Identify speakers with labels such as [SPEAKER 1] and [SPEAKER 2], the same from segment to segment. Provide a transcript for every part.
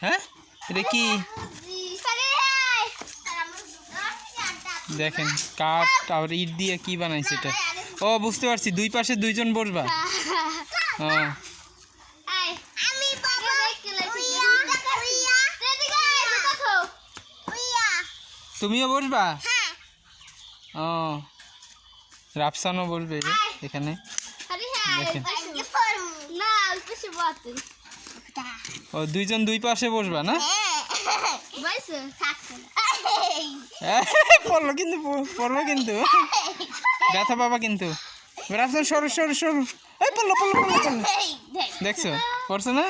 [SPEAKER 1] হ্যাঁ? এটা কি? দেখেন কাঠ আর ইট দিয়ে কি বানাইছে এটা? ও বুঝতে পারছি দুই পাশে দুইজন বসবা। হ্যাঁ তুমিও বসবা?
[SPEAKER 2] হ্যাঁ।
[SPEAKER 1] ও রাফসানও বসবে এখানে।
[SPEAKER 2] হ্যাঁ
[SPEAKER 1] দেখেন। ও দুইজন দুই পাশে বসবা না? পড়ল কিন্তু পড়ল কিন্তু। ব্যথা পাবা কিন্তু। রাফসান সরু সরু সরু। এই পড়ল পড়ল পড়ল পড়ল। দেখছ? পড়ছো না?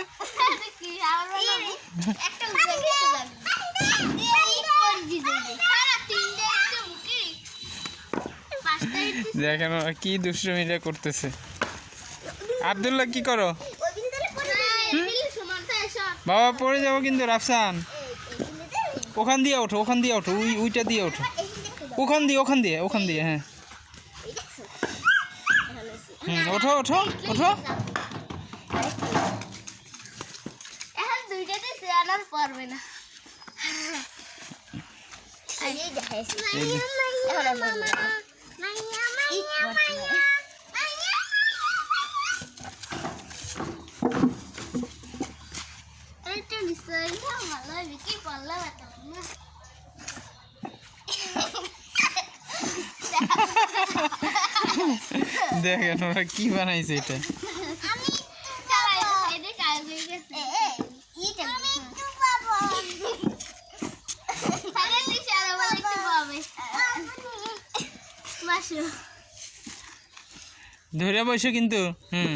[SPEAKER 1] দেখেন কি দুষ্টমিটা করতেছে। আবদুল্লাহ কি করো? বাবা পড়ে যাব কিন্তু রাফসান। ওখান দিয়ে ওঠো ওখান দিয়ে ওঠো উই উইটা দিয়ে ওঠো। ওখান দিয়ে ওখান দিয়ে ওখান দিয়ে হ্যাঁ। হুম ওঠো ওঠো ওঠো।
[SPEAKER 2] পারবে না
[SPEAKER 1] এই যে।
[SPEAKER 2] এখন আর পারবে না। ইট মারতে হবে। এইটা নিশ্চয়ই ভালো হবে কি পারলাম এত না
[SPEAKER 1] দেখেন ওরা কি বানাইছে এটা। ধরে বসো কিন্তু হুম।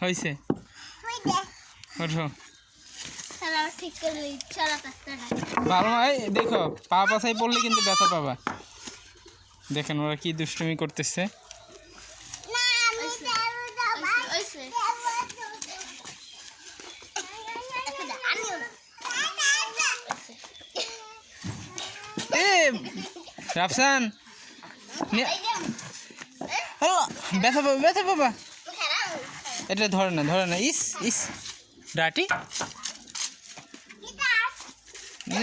[SPEAKER 1] হয়েছে ওঠো
[SPEAKER 2] সারা ঠিক করলে সারা কাজটা
[SPEAKER 1] ভালো এই দেখো, পা পাশাই পড়লে কিন্তু ব্যথা পাবা। দেখেন ওরা কি দুষ্টুমি করতেছে। রাফসান ব্যথা পাবা ব্যথা পাবা। এটা ধরে না ধরে না, ইস ইস। ডাটি?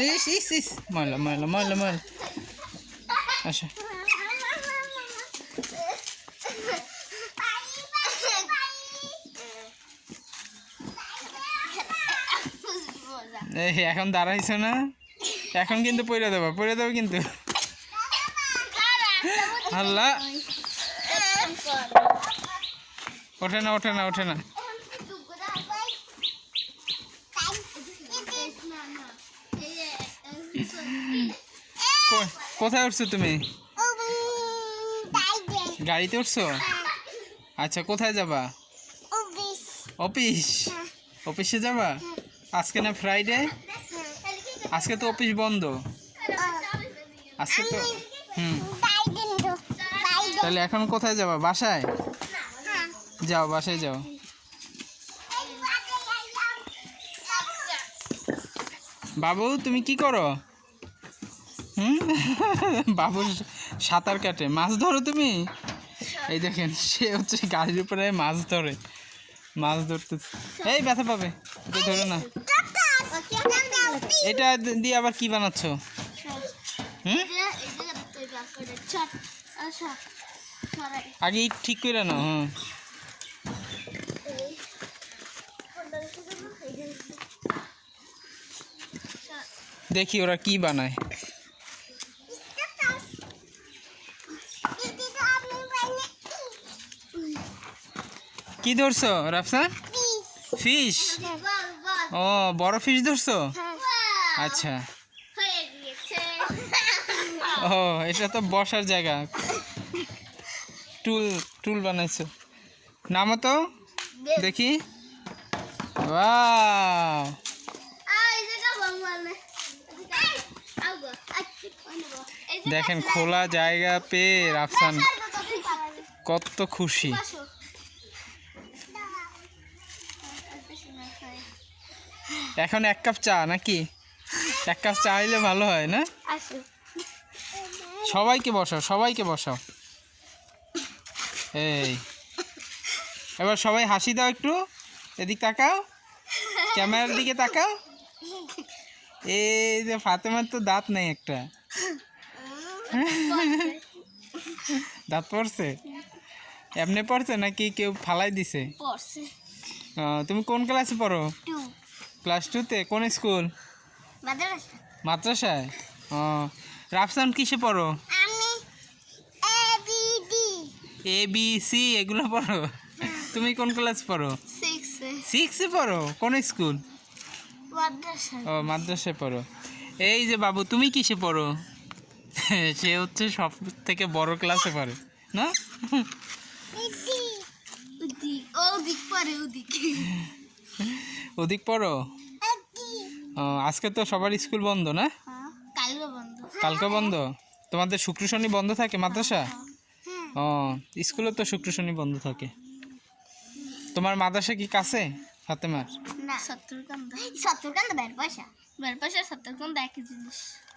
[SPEAKER 1] ইস ইস ইস ময়লা ময়লা ময়লা ময়লা আচ্ছা এই, এখন দাঁড়াইছো না? এখন কিন্তু পড়ে দেবো পড়ে দেবো কিন্তু। আল্লাহ। ওঠে না ওঠে না ওঠে না কো- কোথায় উঠছো তুমি? গাড়িতে উঠছো? আচ্ছা কোথায় যাবা? অফিস? অফিসে যাবা? আজকে না ফ্রাইডে আজকে তো অফিস বন্ধ। আজকে তো হুম। তাহলে এখন কোথায় যাবা? বাসায়? যাও বাসায় যাও। বাবু, তুমি কি করো? হুম? বাবু সাঁতার কাটে। মাছ ধরো তুমি? এই দেখেন, সে হচ্ছে গাড়ির উপরে মাছ ধরে। মাছ ধরতে এই ব্যথা পাবে। এটা ধরে না। এটা দিয়ে আবার কি বানাচ্ছ? হুম? আগে ঠিক করে না হ্যাঁ। দেখি ওরা কি বানায়। কি ধরছো রাফসান ফিশ ও, বড় ফিশ ধরছো? আচ্ছা। ও, এটা তো বসার জায়গা। টুল টুল বানাইছো। নামো তো, দেখি। দেখেন, খোলা জায়গা পেয়ে রাফসান কত খুশি। এখন এক কাপ চা নাকি? এক কাপ চা হইলে ভালো হয় না? সবাইকে বসাও সবাইকে বসাও। এই। এবার সবাই হাসি দাও একটু। এদিক তাকাও। ক্যামেরার দিকে তাকাও। এই যে ফাতেমার তো দাঁত নেই একটা। দাঁত পড়ছে? এমনি পড়ছে নাকি কেউ ফালাই দিছে? তুমি কোন ক্লাসে পড়ো? ক্লাস টুতে কোন স্কুল মাদ্রাসায়? ও। রাফসান কিসে পড়ো?
[SPEAKER 2] আমি A B D
[SPEAKER 1] A B C এগুলো পড়ো? তুমি কোন ক্লাস পড়ো?
[SPEAKER 2] সিক্স
[SPEAKER 1] পড়ো? কোন স্কুল
[SPEAKER 2] মাদ্রাসা।
[SPEAKER 1] ও মাদ্রাসায় পড়ো। এই যে বাবু তুমি কিসে পড়ো? সে হচ্ছে সব থেকে বড় ক্লাসে পড়ে না?
[SPEAKER 2] ও দিক পরে ওদিক
[SPEAKER 1] ওদিক পড়ো? আজকে তো সবার স্কুল বন্ধ না?
[SPEAKER 2] কালকে বন্ধ।
[SPEAKER 1] কালকে বন্ধ? তোমাদের শুক্র শনি বন্ধ থাকে মাদ্রাসা? ও স্কুলে তো শুক্র শনি বন্ধ থাকে। তোমার মাদ্রাসা কি কাছে ফাতেমার?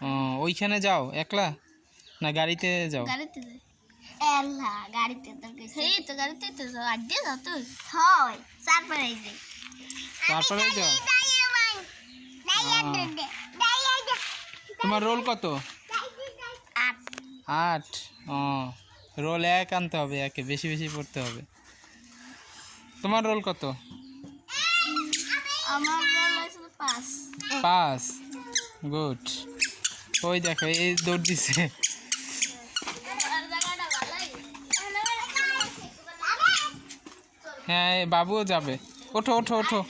[SPEAKER 1] ও ওইখানে যাও একলা? না গাড়িতে যাও?
[SPEAKER 2] গাড়িতে যাই। এলা গাড়িতে তো সেই তো গাড়িতে তো আড্ডে যাও তো। হয় তারপরে এই
[SPEAKER 1] তারপরে তোমার রোল কত?
[SPEAKER 2] আট।
[SPEAKER 1] ও রোল এক আনতে হবে একে বেশি বেশি পড়তে হবে। তোমার রোল কত?
[SPEAKER 2] পাঁচ।
[SPEAKER 1] গুড। ওই দেখো এই দৌড় দিছে। হ্যাঁ বাবুও যাবে। ওঠো ওঠো ওঠো।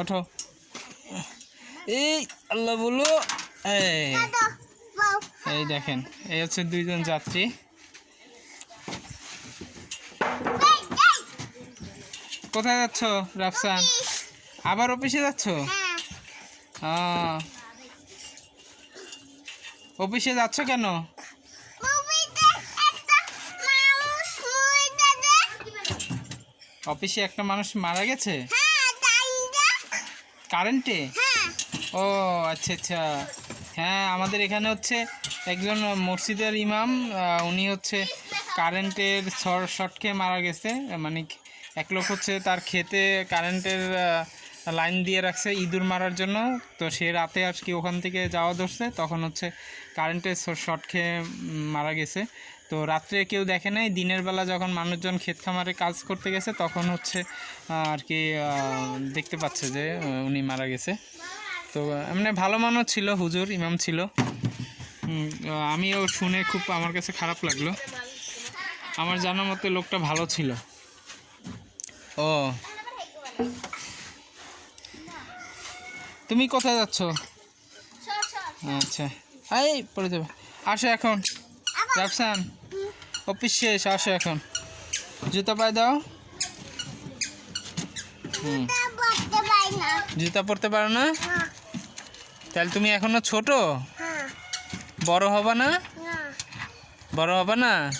[SPEAKER 1] ওঠো। এই, আল্লাহ বলো এই এই দেখেন, এই হচ্ছে দুইজন যাত্রী। কোথায় যাচ্ছ, রাফসান? আবার অফিসে যাচ্ছ? অফিসে যাচ্ছ কেন? অফিসে একটা মানুষ মারা গেছে? কারেন্টে? ও আচ্ছা আচ্ছা। হ্যাঁ আমাদের এখানে হচ্ছে একজন মসজিদের ইমাম উনি হচ্ছে কারেন্টের শর্ট খেয়ে মারা গেছে। মানে এক লোক হচ্ছে তার খেতে কারেন্টের লাইন দিয়ে রাখছে ইঁদুর মারার জন্য। তো সে রাতে আর কি ওখান থেকে যাওয়া ধরছে তখন হচ্ছে কারেন্টের শর্ট খেয়ে মারা গেছে। তো রাত্রে কেউ দেখে নাই দিনের বেলা যখন মানুষজন ক্ষেত খামারে কাজ করতে গেছে তখন হচ্ছে আর কি দেখতে পাচ্ছে যে উনি মারা গেছে। তো এমনি ভালো মানুষ ছিল হুজুর ইমাম ছিল। আমিও শুনে খুব আমার কাছে খারাপ লাগল। আমার জানার মতে লোকটা ভালো ছিল। ও। তুমি কোথায় যাচ্ছ? আচ্ছা। এই পড়ে যাবে। আসো এখন। রাফসান। অফিস শেষ আসো এখন। জুতা পায়ে দাও। হুম। জুতা পরতে পারো না? তাহলে তুমি এখনও ছোট? বড় হবে না? বড় হবে না?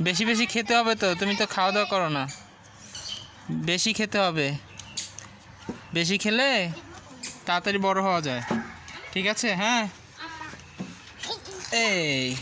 [SPEAKER 1] বেশি বেশি খেতে হবে তো তুমি তো খাওয়া দাওয়া করো না। বেশি খেতে হবে। বেশি খেলে তাড়াতাড়ি বড় হওয়া যায়। ঠিক আছে হ্যাঁ? এই।